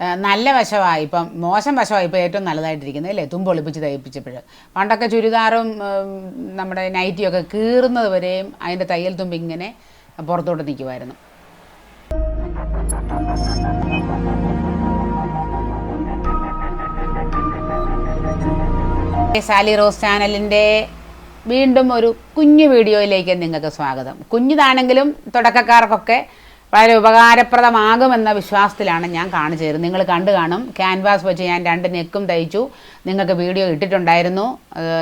നല്ല വശമായി. ഇപ്പം മോശം വശമായി ഇപ്പം ഏറ്റവും നല്ലതായിട്ടിരിക്കുന്നത് അല്ലേ? തുമ്പ് ഒളിപ്പിച്ച് തയ്പ്പിച്ചപ്പോൾ പണ്ടൊക്കെ ചുരിദാറും നമ്മുടെ നമ്മുടെ നൈറ്റിയൊക്കെ കീറുന്നത് വരെയും അതിന്റെ തയ്യൽ തുമ്പ് ഇങ്ങനെ പുറത്തോട്ട് നിൽക്കുമായിരുന്നു. സാലി റോസ് ചാനലിന്റെ വീണ്ടും ഒരു കുഞ്ഞു വീഡിയോയിലേക്ക് നിങ്ങൾക്ക് സ്വാഗതം. കുഞ്ഞിതാണെങ്കിലും തുടക്കക്കാർക്കൊക്കെ വളരെ ഉപകാരപ്രദമാകുമെന്ന വിശ്വാസത്തിലാണ് ഞാൻ കാണിച്ചു തരുന്നത്. നിങ്ങൾ കണ്ടു കാണും. ക്യാൻവാസ് വെച്ച് ഞാൻ രണ്ട് നെക്കും തയ്ച്ചു. നിങ്ങൾക്ക് വീഡിയോ ഇട്ടിട്ടുണ്ടായിരുന്നു.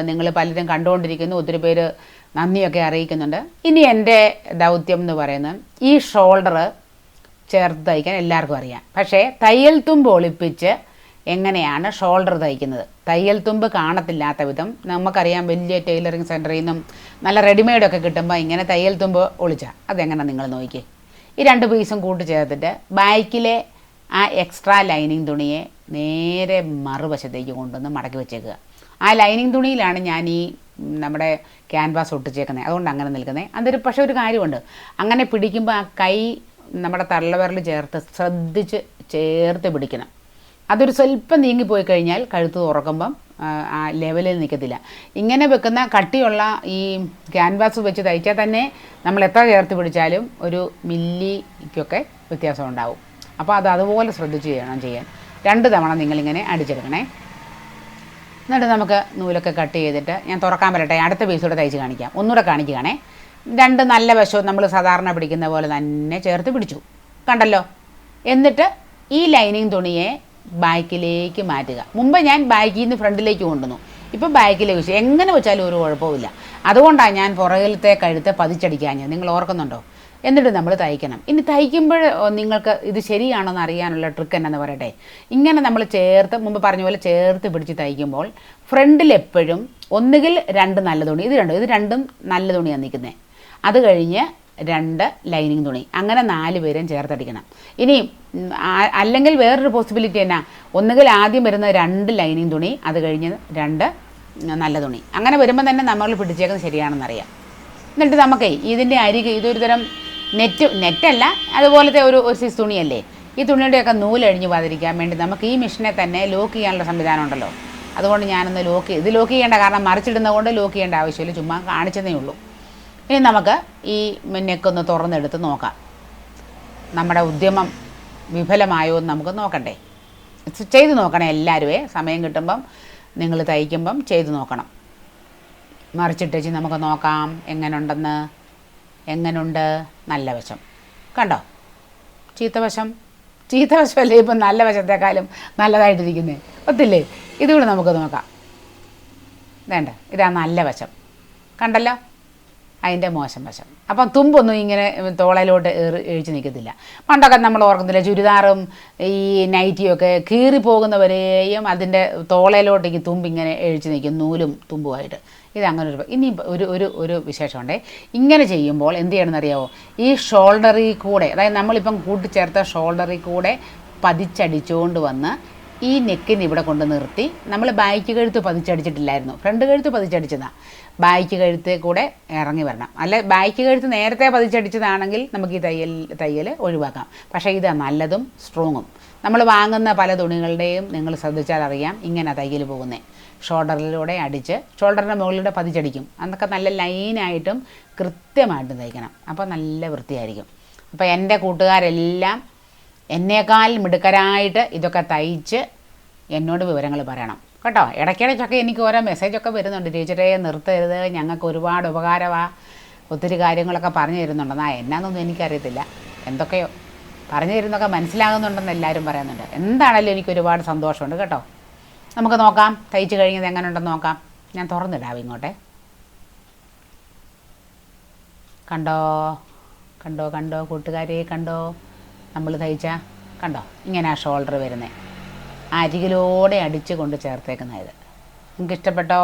നിങ്ങൾ പലരും കണ്ടുകൊണ്ടിരിക്കുന്നു. ഒത്തിരി പേര് നന്ദിയൊക്കെ അറിയിക്കുന്നുണ്ട്. ഇനി എന്റെ ദൗത്യം എന്ന് പറയുന്നത് ഈ ഷോൾഡർ ചേർത്ത് തയ്ക്കാൻ എല്ലാവർക്കും അറിയാം. പക്ഷേ തയ്യൽ തുമ്പ് ഒളിപ്പിച്ച് എങ്ങനെയാണ് ഷോൾഡർ തയ്ക്കുന്നത്? തയ്യൽ തുമ്പ് കാണത്തില്ലാത്ത വിധം നമുക്കറിയാം വലിയ ടൈലറിങ് സെന്ററിൽ നിന്നും നല്ല റെഡിമെയ്ഡൊക്കെ കിട്ടുമ്പോൾ ഇങ്ങനെ തയ്യൽ തുമ്പ് ഒളിച്ചാൽ അതെങ്ങനെ നിങ്ങൾ നോക്കിയേ? ഈ രണ്ട് പീസും കൂട്ടി ചേർത്തിട്ട് ബാക്കിലെ ആ എക്സ്ട്രാ ലൈനിങ് തുണിയെ നേരെ മറുവശത്തേക്ക് കൊണ്ടുവന്ന് മടക്കി വെച്ചേക്കുക. ആ ലൈനിങ് തുണിയിലാണ് ഞാൻ ഈ നമ്മുടെ ക്യാൻവാസ് ഒട്ടിച്ചേക്കുന്നത്. അതുകൊണ്ട് അങ്ങനെ നിൽക്കുന്നത്. അതൊരു പക്ഷേ ഒരു കാര്യമുണ്ട്. അങ്ങനെ പിടിക്കുമ്പോൾ ആ കൈ നമ്മുടെ തള്ളവരൽ ചേർത്ത് ശ്രദ്ധിച്ച് ചേർത്ത് പിടിക്കണം. അതൊരു സ്വല്പം നീങ്ങിപ്പോയി കഴിഞ്ഞാൽ കഴുത്ത് തുറക്കുമ്പം ആ, ലെവലിൽ നിൽക്കത്തില്ല. ഇങ്ങനെ വെക്കുന്ന കട്ടിയുള്ള ഈ ക്യാൻവാസ് വെച്ച് തയ്ച്ചാൽ തന്നെ നമ്മൾ എത്ര ചേർത്ത് പിടിച്ചാലും ഒരു മില്ലിക്കൊക്കെ വ്യത്യാസം ഉണ്ടാവും. അപ്പോൾ അത് അതുപോലെ ശ്രദ്ധിച്ച് ചെയ്യണം ചെയ്യാൻ. രണ്ട് തവണ നിങ്ങളിങ്ങനെ അടിച്ചെടുക്കണേ. എന്നിട്ട് നമുക്ക് നൂലൊക്കെ കട്ട് ചെയ്തിട്ട് ഞാൻ തുറക്കാൻ വരട്ടെ അടുത്ത പീസൂടെ തയ്ച്ച് കാണിക്കാം. ഒന്നുകൂടെ കാണിക്കുകയാണേ. രണ്ട് നല്ല വശവും നമ്മൾ സാധാരണ പിടിക്കുന്ന പോലെ തന്നെ ചേർത്ത് പിടിച്ചു. കണ്ടല്ലോ? എന്നിട്ട് ഈ ലൈനിങ് തുണിയെ ബാക്കിലേക്ക് മാറ്റുക. മുമ്പ് ഞാൻ ബാക്കിൽ നിന്ന് ഫ്രണ്ടിലേക്ക് കൊണ്ടുവന്നു. ഇപ്പം ബാക്കിലേക്ക് വെച്ചു എങ്ങനെ വെച്ചാലും ഒരു കുഴപ്പമില്ല അതുകൊണ്ടാണ് ഞാൻ പുറകിലത്തെ കഴുത്തെ പതിച്ചടിക്കാഞ്ഞത്. നിങ്ങൾ ഓർക്കുന്നുണ്ടോ? എന്നിട്ട് നമ്മൾ തയ്ക്കണം. ഇനി തയ്ക്കുമ്പോൾ നിങ്ങൾക്ക് ഇത് ശരിയാണോ എന്ന് അറിയാനുള്ള ട്രിക്ക് എന്നാന്ന് പറയട്ടെ. ഇങ്ങനെ നമ്മൾ ചേർത്ത് മുമ്പ് പറഞ്ഞ പോലെ ചേർത്ത് പിടിച്ച് തയ്ക്കുമ്പോൾ ഫ്രണ്ടിൽ എപ്പോഴും ഒന്നുകിൽ രണ്ട് നല്ല തുണി ഇത് രണ്ടും ഇത് രണ്ടും നല്ല തുണിയാണ് നിൽക്കുന്നത് അത് കഴിഞ്ഞ് രണ്ട് ലൈനിങ് തുണി. അങ്ങനെ നാല് പേരും ചേർത്തടിക്കണം. ഇനി അല്ലെങ്കിൽ വേറൊരു പോസിബിലിറ്റി എന്നാ ഒന്നുകിൽ ആദ്യം വരുന്ന രണ്ട് ലൈനിങ് തുണി അത് കഴിഞ്ഞ് രണ്ട് നല്ല തുണി. അങ്ങനെ വരുമ്പോൾ തന്നെ നമ്മൾ പിടിച്ചേക്കുന്നത് ശരിയാണെന്നറിയാം എന്നിട്ട് നമുക്കേ ഇതിന്റെ അരികെ ഇതൊരു തരം നെറ്റ് നെറ്റല്ല അതുപോലത്തെ ഒരു ഒരു സൈസ് തുണിയല്ലേ? ഈ തുണിയുടെയൊക്കെ നൂലഴിഞ്ഞ് പാതിരിക്കാൻ വേണ്ടി നമുക്ക് ഈ മെഷീനെ തന്നെ ലോക്ക് ചെയ്യാനുള്ള സംവിധാനം ഉണ്ടല്ലോ. അതുകൊണ്ട് ഞാനൊന്ന് ലോക്ക് ഇത് ലോക്ക് ചെയ്യേണ്ട കാരണം മറിച്ചിടുന്നതുകൊണ്ട് ലോക്ക് ചെയ്യേണ്ട ആവശ്യമില്ല. ചുമ്മാ കാണിച്ചതേ ഉള്ളൂ. ഇനി നമുക്ക് ഈ നെക്കൊന്ന് തുറന്നെടുത്ത് നോക്കാം. നമ്മുടെ ഉദ്യമം വിഫലമായോ എന്ന് നമുക്ക് നോക്കണ്ടേ. ചെയ്ത് നോക്കണേ എല്ലാവരുമേ സമയം കിട്ടുമ്പം നിങ്ങൾ തയ്ക്കുമ്പം ചെയ്ത് നോക്കണം. മറിച്ചിട്ട് മറിച്ചിട്ടേച്ച് നമുക്ക് നോക്കാം എങ്ങനെയുണ്ടെന്ന് എങ്ങനുണ്ട് നല്ല വശം. കണ്ടോ? ചീത്ത വശം. ചീത്ത വശമല്ലേ ഇപ്പം നല്ല വശത്തെക്കാളും നല്ലതായിട്ടിരിക്കുന്നത് ഒത്തില്ലേ? ഇതുകൂടെ നമുക്ക് നോക്കാം. വേണ്ട ഇതാ നല്ല വശം. കണ്ടല്ലോ? അതിന്റെ മോശം വശം. അപ്പം തുമ്പൊന്നും ഇങ്ങനെ തോളയിലോട്ട് ഏറി എഴിച്ച് നിൽക്കത്തില്ല. പണ്ടൊക്കെ നമ്മൾ ഓർക്കുന്നില്ല ചുരിദാറും ഈ നൈറ്റിയൊക്കെ കീറി പോകുന്നവരെയും അതിന്റെ തോളയിലോട്ടേക്ക് തുമ്പ് ഇങ്ങനെ എഴിച്ച് നിൽക്കും നൂലും തുമ്പുമായിട്ട്. ഇത് അങ്ങനെ ഒരു ഇനി ഒരു ഒരു ഒരു വിശേഷമുണ്ടേ. ഇങ്ങനെ ചെയ്യുമ്പോൾ എന്ത് ചെയ്യണമെന്നറിയാമോ ഈ ഷോൾഡറിൽ കൂടെ അതായത് നമ്മളിപ്പം കൂട്ടിച്ചേർത്ത ഷോൾഡറിൽ കൂടെ പതിച്ചടിച്ചുകൊണ്ട് വന്ന് ഈ നെക്കിന് ഇവിടെ കൊണ്ട് നിർത്തി. നമ്മൾ ബാക്ക് കഴുത്ത് പതിച്ചടിച്ചിട്ടില്ലായിരുന്നു. ഫ്രണ്ട് കഴുത്ത് പതിച്ചടിച്ചതാണ് ബാക്ക് കഴുത്ത് കൂടെ ഇറങ്ങി വരണം. അല്ല ബാക്ക് കഴുത്ത് നേരത്തെ പതിച്ചടിച്ചതാണെങ്കിൽ നമുക്ക് ഈ തയ്യൽ തയ്യൽ ഒഴിവാക്കാം. പക്ഷേ ഇത് നല്ലതും സ്ട്രോങ്ങും. നമ്മൾ വാങ്ങുന്ന പല തുണികളുടെയും നിങ്ങൾ ശ്രദ്ധിച്ചാൽ അറിയാം ഇങ്ങനെ തയ്യൽ പോകുന്നത് ഷോൾഡറിലൂടെ അടിച്ച് ഷോൾഡറിന്റെ മുകളിലൂടെ പതിച്ചടിക്കും. അതൊക്കെ നല്ല ലൈനായിട്ടും കൃത്യമായിട്ടും തയ്ക്കണം. അപ്പോൾ നല്ല വൃത്തിയായിരിക്കും. അപ്പോൾ എന്റെ കൂട്ടുകാരെല്ലാം എന്നേക്കാൾ മിടുക്കരായിട്ട് ഇതൊക്കെ തയ്ച്ച് എന്നോട് വിവരങ്ങൾ പറയണം. കേട്ടോ? ഇടയ്ക്കിടയ്ക്കൊക്കെ എനിക്ക് ഓരോ മെസ്സേജൊക്കെ വരുന്നുണ്ട്. ടീച്ചറെ നിർത്തരുത്. ഞങ്ങൾക്ക് ഒരുപാട് ഉപകാരമാണ് ഒത്തിരി കാര്യങ്ങളൊക്കെ പറഞ്ഞു തരുന്നുണ്ടെന്നാ. എന്നാന്നൊന്നും എനിക്കറിയത്തില്ല. എന്തൊക്കെയോ പറഞ്ഞു തരുന്നൊക്കെ മനസ്സിലാകുന്നുണ്ടെന്ന് എല്ലാവരും പറയുന്നുണ്ട്. എന്താണേലും എനിക്ക് ഒരുപാട് സന്തോഷമുണ്ട്. കേട്ടോ? നമുക്ക് നോക്കാം. തയ്ച്ച് കഴിഞ്ഞത് എങ്ങനെ ഉണ്ടെന്ന് നോക്കാം. ഞാൻ തുറന്നിടാം ഇങ്ങോട്ടെ? കണ്ടോ? കണ്ടോ കണ്ടോ? കൂട്ടുകാരെ കണ്ടോ? നമ്മൾ തയ്ച്ച കണ്ടോ? ഇങ്ങനെ ആ ഷോൾഡർ വരുന്നത് അരികിലൂടെ അടിച്ച് കൊണ്ട് ചേർത്തേക്കുന്നത് നിങ്ങൾക്ക് ഇഷ്ടപ്പെട്ടോ